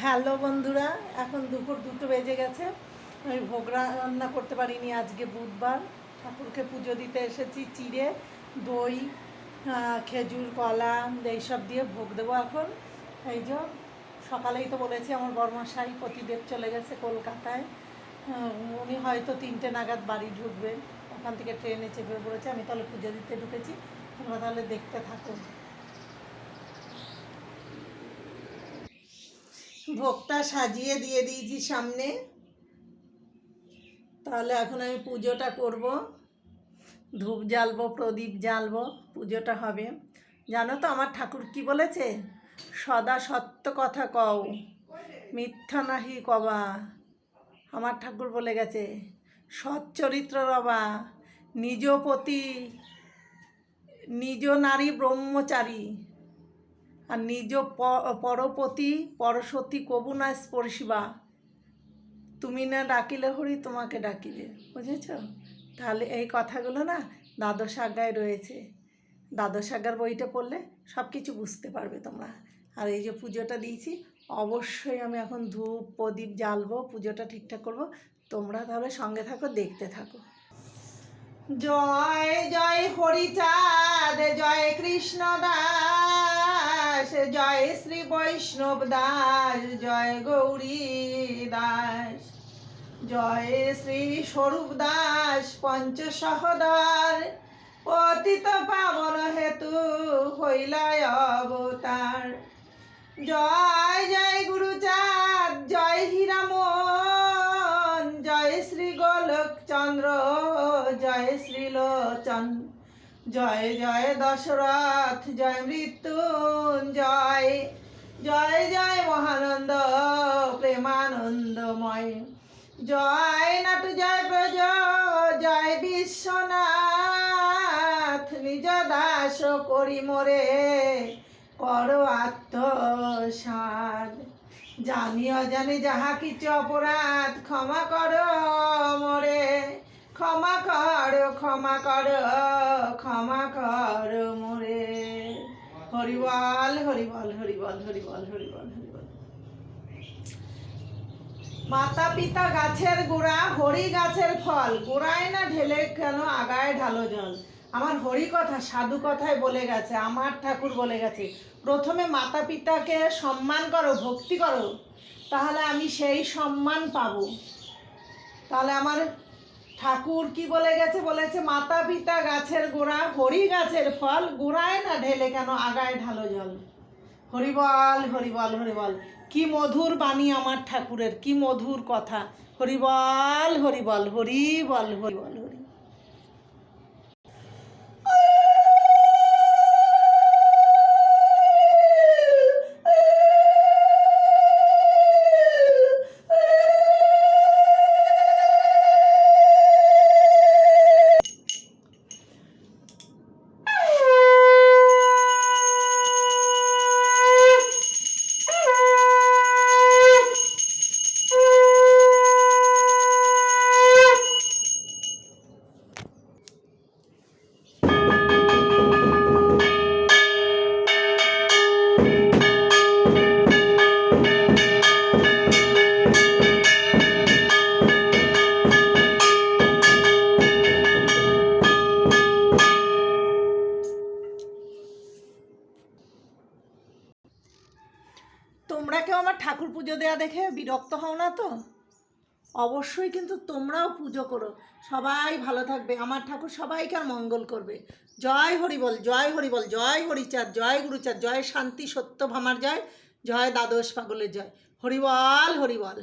Hello বন্ধুরা, এখন দুপুর দুটো বেজে গেছে। আমি ভোগ রান্না করতে পারিনি আজকে বুধবার। ঠাকুরকে পুজো দিতে এসেছি, চিড়ে, দই খেজুর, কলা, এইসব দিয়ে ভোগ দেবো এখন। এই যে, সকালেই তো বলেছি আমার বর্মাশাই প্রতিদেব চলে গেছে কলকাতায়। উনি হয়তো তিনটে নাগাদ বাড়ি ঢুকবেন। ওখান থেকে ট্রেনে চেপে পড়েছে। আমি তাহলে পুজো দিতে ঢুকেছি। তোমরা তাহলে দেখতে থাকো। ভোগটা সাজিয়ে দিয়ে দিয়েছি সামনে। তাহলে এখন আমি পুজোটা করব। ধূপ জ্বালবো, প্রদীপ জ্বালবো, পুজোটা হবে। জানো তো আমার ঠাকুর কি বলেছে? সদা সত্য কথা কও, মিথ্যা নাহি কবা। আমার ঠাকুর বলে গেছে সৎ চরিত্র রবা, নিজ পতি, নিজ নারী ব্রহ্মচারী। আর নিজ পরপতি পরসতী কবু না স্পর্শিবা তুমি না ডাকিলে হরি, তোমাকে ডাকিলে। বুঝেছ? তাহলে এই কথাগুলো না দ্বাদশ আজ্ঞায় রয়েছে। দ্বাদশ আজ্ঞার বইটা পড়লে সব কিছু বুঝতে পারবে তোমরা। আর এই যে পুজোটা দিয়েছি, অবশ্যই আমি এখন ধূপ, প্রদীপ জ্বালবো, পুজোটা ঠিকঠাক করব। তোমরা তাহলে সঙ্গে থাকো, দেখতে থাকো। জয় জয় হরিচাঁদ, জয় কৃষ্ণ দাস জয় শ্রী বৈষ্ণব দাস, জয় গৌরী দাস। জয় শ্রী স্বরূপ দাস, পঞ্চ সহদর। পতিত পাবন হেতু হইলায় অবতার। জয় জয় গুরুচাঁদ, জয় হীরামন জয় শ্রী গোলক চন্দ্র জয় শ্রী লোচন। জয় জয় দশরথ, জয় মৃত্যুঞ্জয়, জয় জয় মহানন্দ, প্রেমানন্দময়। জয় নাটু জয় ব্রজ, জয় বিশ্বনাথ, নিজ দাস করি মোরে, কর আত্মসাদ। জানি অজানি যাহা কিছু অপরাধ, ক্ষমা কর মোরে। ক্ষমা কর ক্ষমা কর ক্ষমা কর মোরে। হরিবল হরিবল হরিবল হরিবল হরিবল হরিবল। মাতা পিতা গাছের গোড়া, হরি গাছের ফল। গোড়ায় না ঢেলে কেন আগায় ঢালো জল? আমার হরি কথা সাধু কথায় বলে গেছে, আমার ঠাকুর বলে গেছে। প্রথমে মাতা পিতাকে সম্মান করো, ভক্তি করো, তাহলে আমি সেই সম্মান পাবো। তাহলে আমার ঠাকুর কি বলে গেছে? বলেছে, মাতা পিতা গাছের গোড়া, হরি গাছের ফল, গোড়ায় না ঢেলে কেন আগায় ঢালো জল? হরিবল হরিবল হরিবল কি মধুর বাণী আমার ঠাকুরের, কি মধুর কথা। হরিবল হরিবল হরিবল হরিবল পুজো দেওয়া দেখে বিরক্ত হও না তো? অবশ্যই কিন্তু তোমরাও পুজো করো। সবাই ভালো থাকবে। আমার ঠাকুর সবাইকে আর মঙ্গল করবে। জয় হরিবল জয় হরিবল জয় হরিচাঁদ, জয় গুরুচাঁদ, জয় শান্তি সত্য ভামার জয় জয় দ্বাদশ পাগলের জয়। হরিবল হরিবল